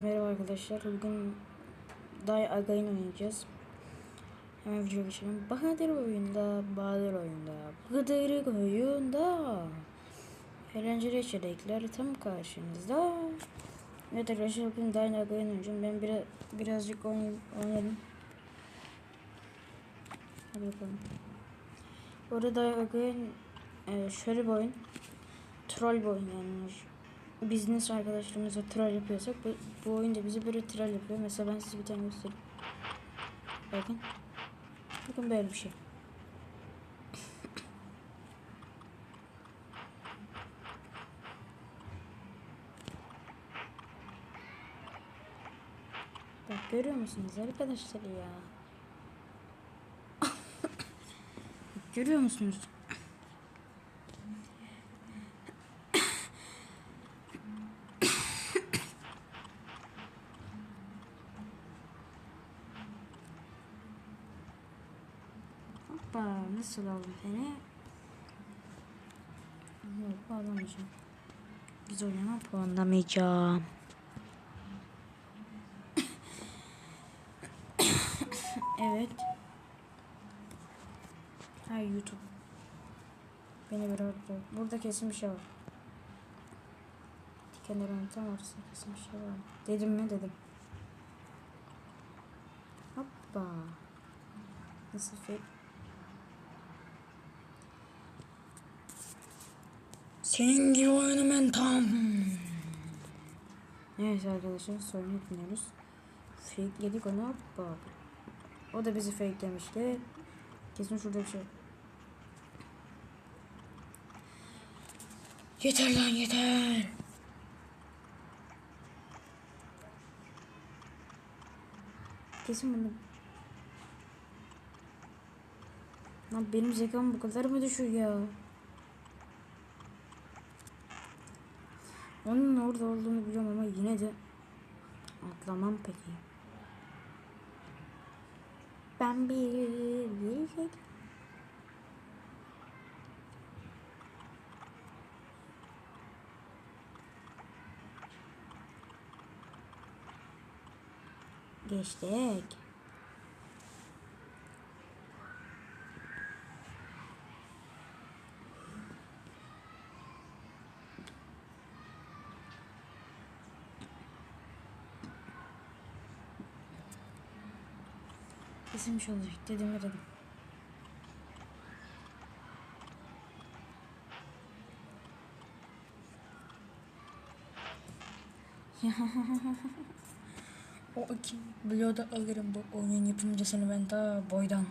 Merhaba arkadaşlar. Bugün Day Again oynayacağız. Hemen video geçelim. Bahadır oyunda, Bahadır oyunda, Bahadır oyunda. Eğlenceli içerikler tam karşınızda. Evet arkadaşlar bugün Day Again oynayacağım. Ben biraz, birazcık oynayalım. Hadi bakalım. Orada Day Again e, şöyle bir oyun. Troll bir oyun yani business arkadaşlarımızla troll yapıyorsak bu, bu oyunda bizi böyle troll yapıyor. Mesela ben size bir tane göstereyim. Bakın. Bakın böyle bir şey. Bak görüyor musunuz arkadaşlar ya? görüyor musunuz? Hoppa nasıl aldım seni? Yok alamayacağım. Biz oynama puanlamayacağım. evet. Ha YouTube. Beni bırak. Burada kesin bir şey var. Dikenlerin tam ortasında kesin bir şey var. Dedim mi dedim. Hoppa. Nasıl fake? Senin gibi oyunu ben tam. Neyse arkadaşlar sorun etmiyoruz. Fake yedik onu hoppa. O da bizi fake demişti. Kesin şurada bir şey. Yeter lan yeter. Kesin bunu. Lan benim zekam bu kadar mı düşük ya? Onun orada olduğunu biliyorum ama yine de atlamam peki. Ben bir bilek. Geçtik. Şey olacak dedim ve dedim. o iki bloğu da alırım bu oyunun yapımcısını ben ta boydan.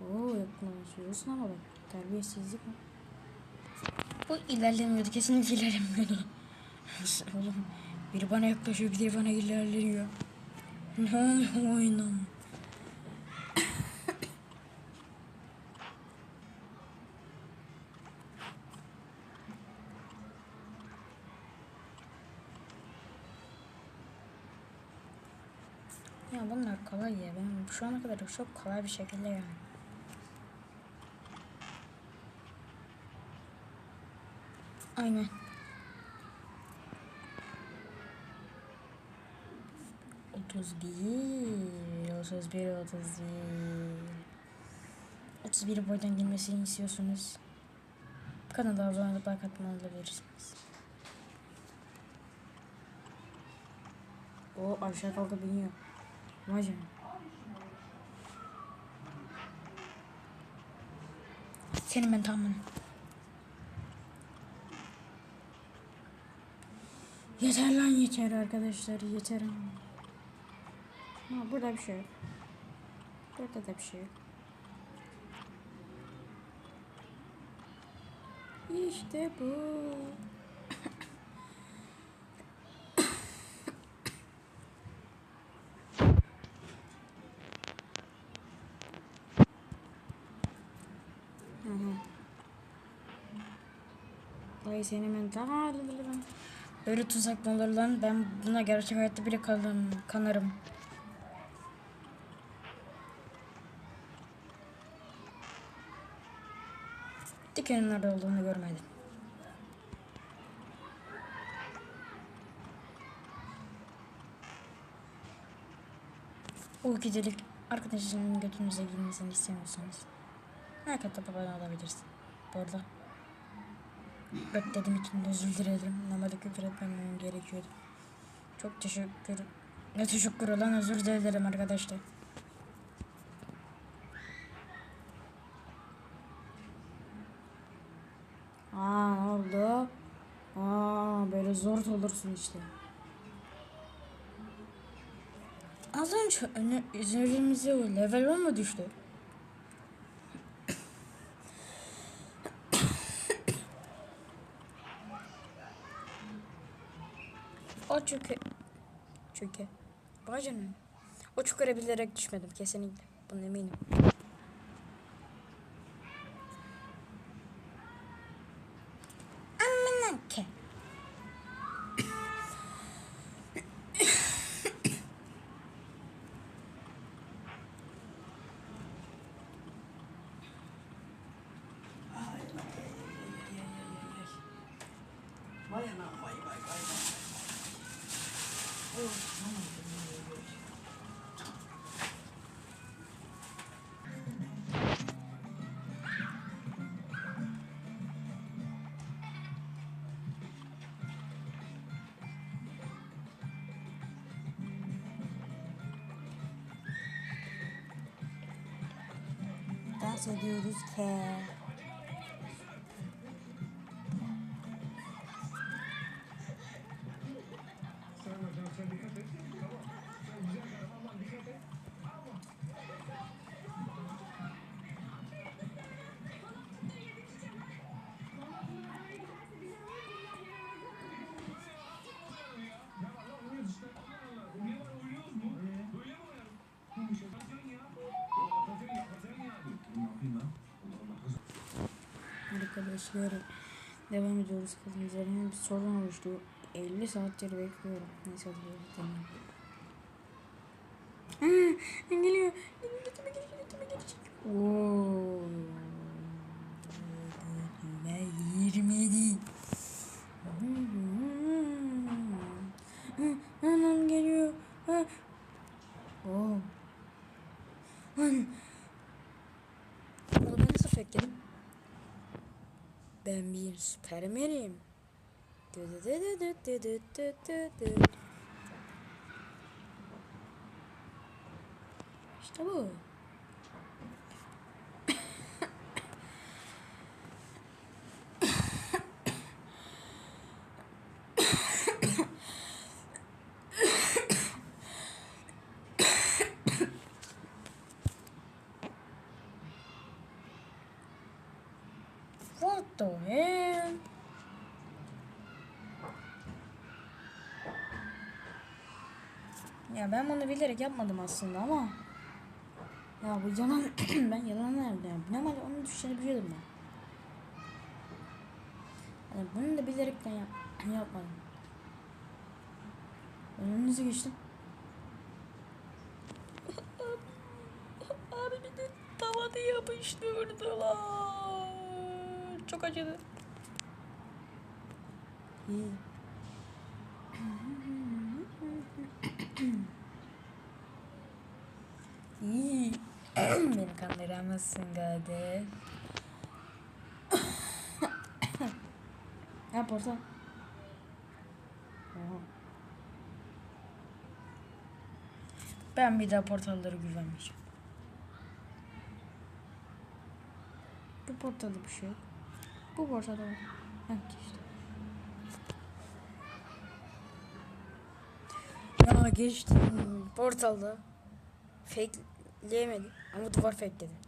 Oo yakınlaşıyorsun ama bak terbiyesizlik mi? Bu ilerlemiyordu kesinlikle ilerlemiyordu. Oğlum biri bana yaklaşıyor biri bana ilerliyor. Ne oyuna? Ya bunlar kolay ya. Benim şu ana kadar çok kolay bir şekilde yani. Aynen. Otuz bir, otuz bir, otuz bir. Otuz bir boydan girmesini istiyorsunuz. Kanala abone olup like atmayı olabilirsiniz. O aşağı kalka biniyor. Vay canına. Senin ben tamamım. Yeter lan yeter arkadaşlar yeter. Ha, burada bir şey yok. Burada da bir şey yok. İşte bu. Vay seni ben daha Böyle tuzak mı olur lan? Ben buna gerçek hayatta bile kanarım. Türkiye'nin nerede olduğunu görmedim. Uykuculuk arkadaşının götünüze girmesini istemiyorsanız her katta babadan alabilirsin. Bu arada göt dedim için de özür dilerim. Normalde küfür etmemem gerekiyordu. Çok teşekkür ne teşekkür olan özür dilerim arkadaşlar. Oldu? Aa böyle zor olursun işte. Az önce üzerimize level 10 mu düştü? o çünkü çünkü Vay canına. O çukura bilerek düşmedim kesinlikle. Bunun eminim. bahsediyoruz. care. Arkadaşlar devam ediyoruz kızın üzerine bir sorun oluştu. 50 saattir bekliyorum. Neyse hadi tamam. Aa, geliyor. Götüme gelecek, götüme gelecek. Oo. Götüme girmedi. Anam geliyor. Oo. Onu ben nasıl fekledim? Ben bir süpermenim. İşte bu. Ya ben bunu bilerek yapmadım aslında ama ya bu yalan ben yalan nerede? Normalde onun düşeceğini biliyordum ben. Yani bunu da bilerekten yap yapmadım. Önünüzü geçtim. Abi bir de tavada yapıştırdılar. Çok acıdı. İyi. Kandıramazsın gade. ne yaparsan? Ben bir daha portallara güvenmeyeceğim. Bu portalda bir şey yok. Bu portalda var. Ha geçti. Ya geçtim. Portalda. Fakeleyemedi. Ama duvar fakeledi.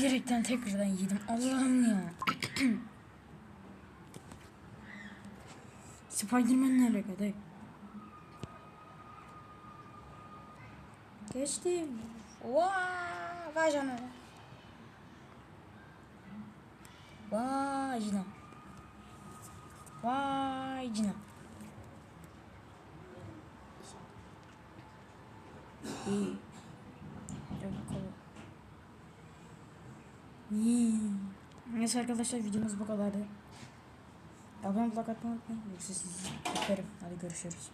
Bilerekten tekrardan yedim. Allah'ım ya. Spiderman nereye kadar? Geçtim. Vaa, vay canına. Vay canına. Vay canına. İyi. Hadi bakalım. İyi. Neyse arkadaşlar videomuz bu kadardı. Abone olmayı, unutmayın. Yoksa sizi öperim. Hadi görüşürüz.